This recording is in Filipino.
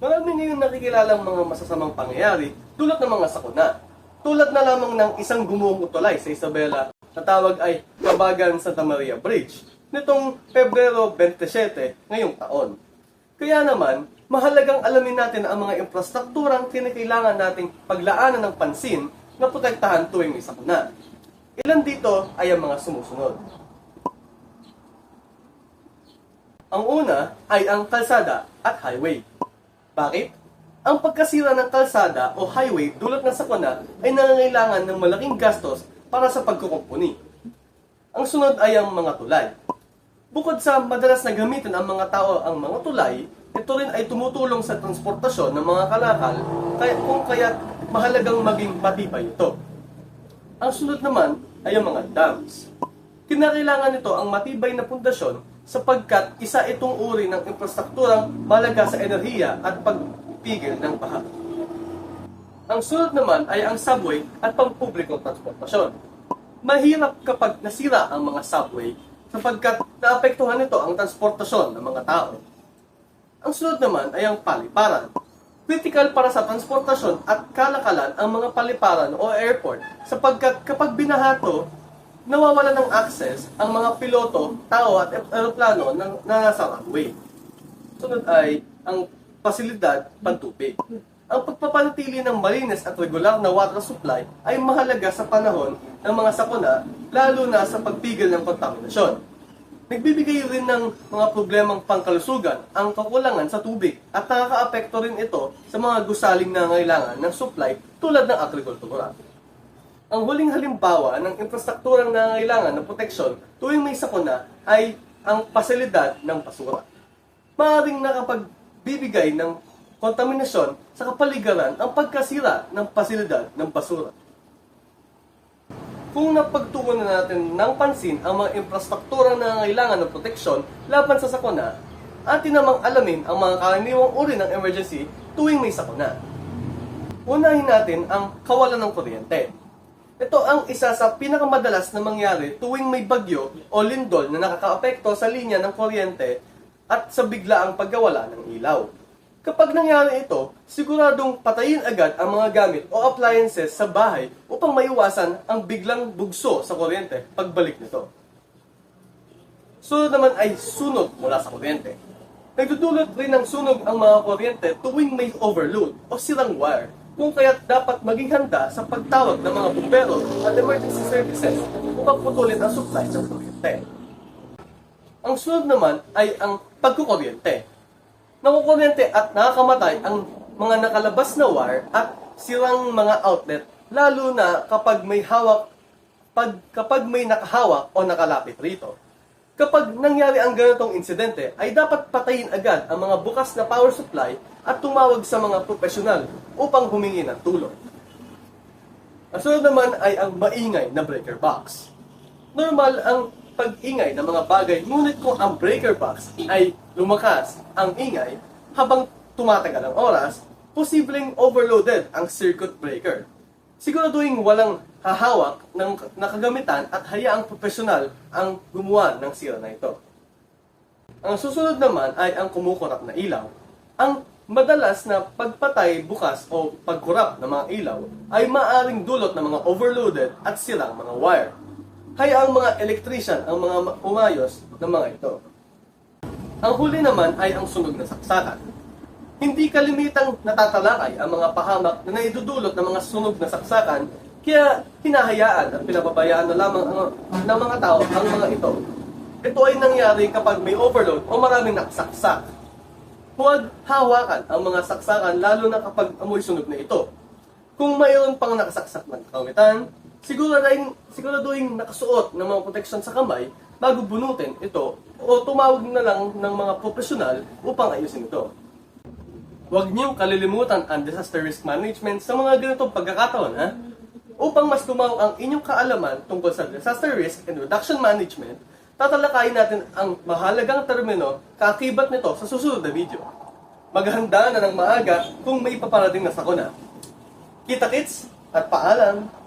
Marami ngayon nakikilalang mga masasamang pangyayari tulad ng mga sakuna. Tulad na lamang ng isang gumuhong utulay sa Isabela na tawag ay Kabagan Santa Maria Bridge nitong Pebrero 27 ngayong taon. Kaya naman, mahalagang alamin natin ang mga infrastrukturang kinakailangan nating paglaanan ng pansin na protektahan tuwing may sakuna. Ilan dito ay ang mga sumusunod. Ang una ay ang kalsada at highway. Bakit? Ang pagkasira ng kalsada o highway dulot ng sakuna ay nangangailangan ng malaking gastos para sa pagkukumpuni. Ang sunod ay ang mga tulay. Bukod sa madalas na gamitin ang mga tao ang mga tulay, ito rin ay tumutulong sa transportasyon ng mga kalakal kaya kung kaya mahalagang maging matibay ito. Ang sunod naman ay ang mga dams. Kinakailangan nito ang matibay na pundasyon sapagkat isa itong uri ng infrastrukturang malaga sa enerhiya at pagpigil ng baha. Ang sunod naman ay ang subway at pampublikong transportasyon. Mahirap kapag nasira ang mga subway sapagkat naapektuhan nito ang transportasyon ng mga tao. Ang sunod naman ay ang paliparan. Critical para sa transportasyon at kalakalan ang mga paliparan o airport sapagkat kapag binahato, nawawala ng access ang mga piloto, tao at eroplano na, na nasa runway. Sunod ay ang pasilidad pantubig. Ang pagpapanatili ng malinis at regular na water supply ay mahalaga sa panahon ng mga sakuna, lalo na sa pagpigil ng kontaminasyon. Nagbibigay rin ng mga problemang pangkalusugan ang kakulangan sa tubig at nakakaapekto rin ito sa mga gusaling na ngailangan ng supply tulad ng agrikultura. Ang huling halimbawa ng infrastrukturang nangangailangan ng proteksyon tuwing may sakuna ay ang pasilidad ng basura. Maaaring nakapagbibigay ng kontaminasyon sa kapaligiran ang pagkasira ng pasilidad ng basura. Kung napagtuunan natin ng pansin ang mga infrastrukturang nangangailangan ng proteksyon laban sa sakuna, atin namang alamin ang mga karaniwang uri ng emergency tuwing may sakuna. Unahin natin ang kawalan ng kuryente. Ito ang isa sa pinakamadalas na mangyari tuwing may bagyo o lindol na nakakaapekto sa linya ng kuryente at sa biglaang pagkawala ng ilaw. Kapag nangyari ito, siguradong patayin agad ang mga gamit o appliances sa bahay upang maiwasan ang biglang bugso sa kuryente pagbalik nito. Sunod naman ay sunog mula sa kuryente. Nagdudulot rin ng sunog ang mga kuryente tuwing may overload o sirang wire, kung kaya't dapat maging handa sa pagtawag ng mga bumbero at emergency services upang putulin ang supply ng kuryente. Ang sunod naman ay ang pagkukuryente. Nakukuryente at nakakamatay ang mga nakalabas na wire at sirang mga outlet lalo na kapag may hawak pag, kapag may nakahawak o nakalapit rito. Kapag nangyari ang ganitong insidente, ay dapat patayin agad ang mga bukas na power supply at tumawag sa mga profesional upang humingi ng tulong. Ang sunod naman ay ang maingay na breaker box. Normal ang pag-ingay ng mga bagay, ngunit kung ang breaker box ay lumakas ang ingay habang tumatagal ang oras, posibleng overloaded ang circuit breaker. Siguraduhin walang hahawak ng nakagamitan at hayaang profesional ang gumawa ng sira na ito. Ang susunod naman ay ang kumukurap na ilaw. Ang madalas na pagpatay bukas o pagkurap ng mga ilaw ay maaring dulot ng mga overloaded at sirang mga wire. Kaya ang mga electrician ang mga umayos ng mga ito. Ang huli naman ay ang sunog na saksakan. Hindi kalimitang natatalakay ang mga pahamak na naidudulot ng mga sunog na saksakan, kaya hinahayaan at pinababayaan na lamang ang, ng mga tao ang mga ito. Ito ay nangyari kapag may overload o maraming nakasaksak. Huwag hawakan ang mga saksakan lalo na kapag amoy sunog na ito. Kung mayroon pang nakasaksak ng kamitan, siguraduhin, siguraduhin nakasuot ng mga proteksyon sa kamay bago bunutin ito o tumawag na lang ng mga profesional upang ayusin ito. Huwag niyong kalilimutan ang disaster risk management sa mga ganitong pagkakataon, ha? Upang mas tumaw ang inyong kaalaman tungkol sa disaster risk and reduction management, tatalakayin natin ang mahalagang termino kaakibat nito sa susunod na video. Maghanda na ng maaga kung may paparating na sakuna. Kita kits at paalam!